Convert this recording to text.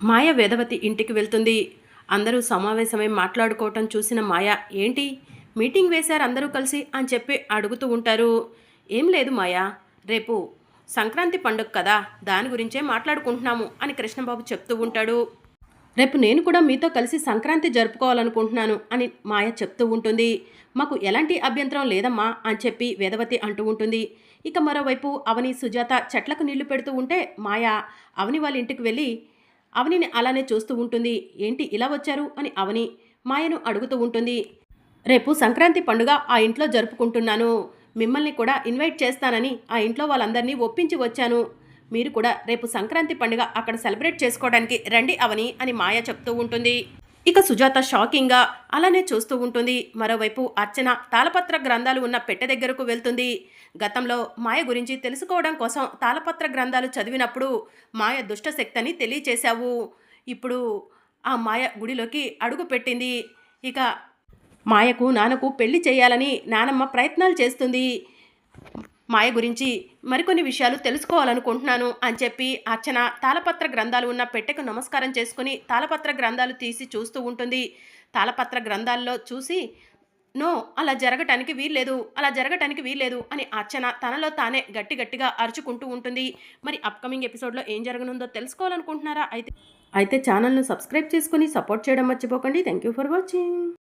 మాయ వేదవతి ఇంటికి వెళ్తుంది. అందరూ సమావేశమై మాట్లాడుకోవటం చూసిన మాయ ఏంటి? మీటింగ్ వేశారు అందరూ కలిసి? అని చెప్పి అడుగుతూ ఉంటారు. ఏం లేదు మాయా రేపు సంక్రాంతి పండుగ కదా దాని గురించే మాట్లాడుకుంటున్నాము అని కృష్ణబాబు చెప్తూ ఉంటాడు. రేపు నేను కూడా మీతో కలిసి సంక్రాంతి జరుపుకోవాలనుకుంటున్నాను అని మాయ చెప్తూ ఉంటుంది. మాకు ఎలాంటి అభ్యంతరం లేదమ్మా అని చెప్పి వేదవతి అంటూ ఉంటుంది. ఇక మరోవైపు అవని సుజాత చెట్లకు నీళ్ళు పెడుతూ ఉంటే మాయ అవని వాళ్ళ ఇంటికి వెళ్ళి అవనిని అలానే చూస్తూ ఉంటుంది. ఏంటి ఇలా వచ్చారు? అని అవని మాయను అడుగుతూ ఉంటుంది. రేపు సంక్రాంతి పండుగ ఆ ఇంట్లో జరుపుకుంటున్నాను. మిమ్మల్ని కూడా ఇన్వైట్ చేస్తానని ఆ ఇంట్లో వాళ్ళందరినీ ఒప్పించి వచ్చాను. మీరు కూడా రేపు సంక్రాంతి పండుగ అక్కడ సెలబ్రేట్ చేసుకోవడానికి రండి అవని అని మాయ చెప్తూ ఉంటుంది. ఇక సుజాత షాకింగ్గా అలానే చూస్తూ ఉంటుంది. మరోవైపు అర్చన తాళపత్ర గ్రంథాలు ఉన్న పెట్టె దగ్గరకు వెళ్తుంది. గతంలో మాయ గురించి తెలుసుకోవడం కోసం తాళపత్ర గ్రంథాలు చదివినప్పుడు మాయ దుష్టశక్తిని తెలియచేశావు. ఇప్పుడు ఆ మాయ గుడిలోకి అడుగు పెట్టింది. ఇక మాయకు నాన్నకు పెళ్ళి చేయాలని నానమ్మ ప్రయత్నాలు చేస్తుంది. మాయ గురించి మరికొన్ని విషయాలు తెలుసుకోవాలనుకుంటున్నాను అని చెప్పి అర్చన తాళపత్ర గ్రంథాలు ఉన్న పెట్టెకు నమస్కారం చేసుకుని తాళపత్ర గ్రంథాలు తీసి చూస్తూ ఉంటుంది. తాళపత్ర గ్రంథాల్లో చూసి నో అలా జరగటానికి వీల్లేదు అలా జరగటానికి వీల్లేదు అని అర్చన తనలో తానే గట్టి గట్టిగా అరుచుకుంటూ ఉంటుంది. మరి అప్కమింగ్ ఎపిసోడ్లో ఏం జరగనుందో తెలుసుకోవాలనుకుంటున్నారా? అయితే అయితే ఛానల్ను సబ్స్క్రైబ్ చేసుకుని సపోర్ట్ చేయడం మర్చిపోకండి. Thank you for watching